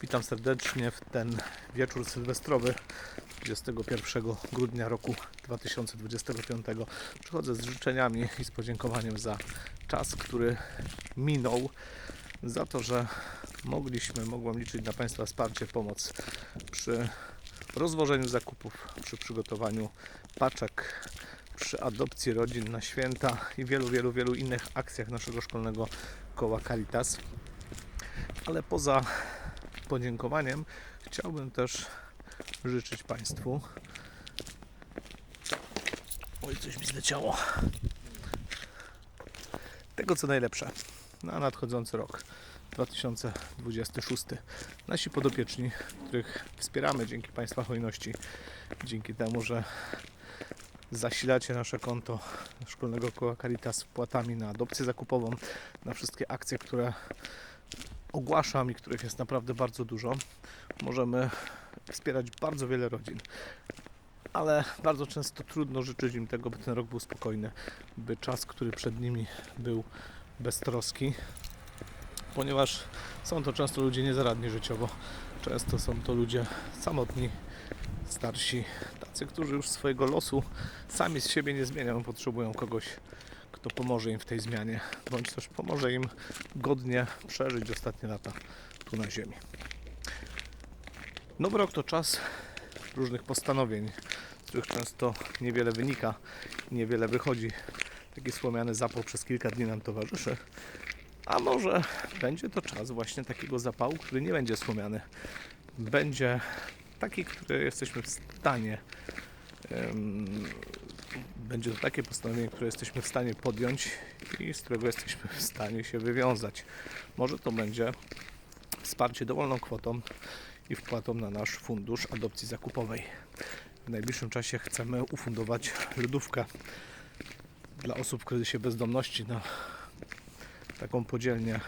Witam serdecznie w ten wieczór sylwestrowy 21 grudnia roku 2025. Przychodzę z życzeniami i z podziękowaniem za czas, który minął, za to, że mogliśmy, mogłem liczyć na Państwa wsparcie, pomoc przy rozwożeniu zakupów, przy przygotowaniu paczek, przy adopcji rodzin na święta i wielu, wielu, wielu innych akcjach naszego szkolnego koła Caritas. Ale poza podziękowaniem chciałbym też życzyć Państwu. Oj, coś mi zleciało. Tego co najlepsze na nadchodzący rok 2026. Nasi podopieczni, których wspieramy dzięki Państwa hojności, dzięki temu, że zasilacie nasze konto szkolnego koła Caritas wpłatami na adopcję zakupową, na wszystkie akcje, które ogłaszam i których jest naprawdę bardzo dużo. Możemy wspierać bardzo wiele rodzin, ale bardzo często trudno życzyć im tego, by ten rok był spokojny, by czas, który przed nimi był beztroski, ponieważ są to często ludzie niezaradni życiowo. Często są to ludzie samotni, starsi, tacy, którzy już swojego losu sami z siebie nie zmieniają, potrzebują kogoś, kto pomoże im w tej zmianie, bądź też pomoże im godnie przeżyć ostatnie lata tu na Ziemi. Nowy rok to czas różnych postanowień, z których często niewiele wynika, niewiele wychodzi. Taki wspomniany zapał przez kilka dni nam towarzyszy. A może będzie to czas właśnie takiego zapału, który nie będzie słomiany. Będzie taki, który jesteśmy w stanie. Będzie to takie postanowienie, które jesteśmy w stanie podjąć i z którego jesteśmy w stanie się wywiązać. Może to będzie wsparcie dowolną kwotą i wpłatą na nasz fundusz adopcji zakupowej. W najbliższym czasie chcemy ufundować lodówkę dla osób w kryzysie bezdomności na taką podzielnię,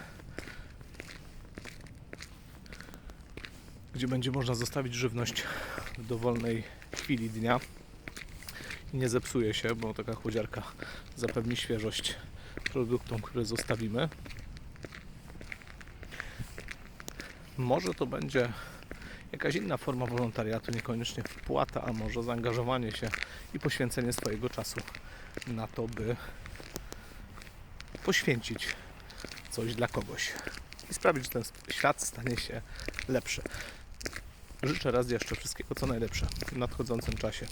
gdzie będzie można zostawić żywność w dowolnej chwili dnia nie zepsuje się, bo taka chłodziarka zapewni świeżość produktom, które zostawimy. Może to będzie jakaś inna forma wolontariatu, niekoniecznie wpłata, a może zaangażowanie się i poświęcenie swojego czasu na to, by poświęcić coś dla kogoś i sprawić, że ten świat stanie się lepszy. Życzę raz jeszcze wszystkiego co najlepsze w nadchodzącym czasie,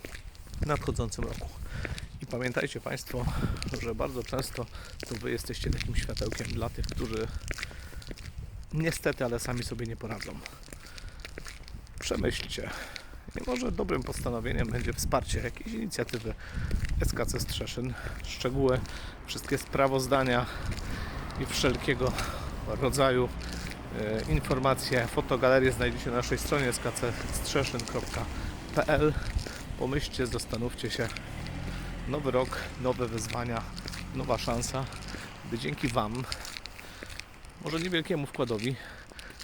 w nadchodzącym roku. I pamiętajcie Państwo, że bardzo często to Wy jesteście takim światełkiem dla tych, którzy niestety, ale sami sobie nie poradzą. Przemyślcie. I może dobrym postanowieniem będzie wsparcie jakiejś inicjatywy SKC Strzeszyn. Szczegóły, wszystkie sprawozdania i wszelkiego rodzaju e, informacje, fotogalerie znajdziecie na naszej stronie skcstrzeszyn.pl. Pomyślcie, zastanówcie się. Nowy rok, nowe wyzwania, nowa szansa, by dzięki Wam, może niewielkiemu wkładowi,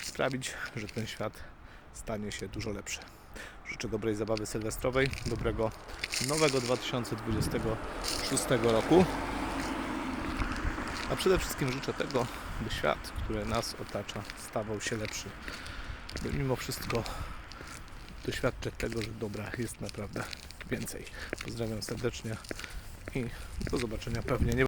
sprawić, że ten świat stanie się dużo lepszy. Życzę dobrej zabawy sylwestrowej, dobrego nowego 2026 roku. A przede wszystkim życzę tego, by świat, który nas otacza, stawał się lepszy. By mimo wszystko doświadczać tego, że dobra jest naprawdę więcej. Pozdrawiam serdecznie i do zobaczenia pewnie nie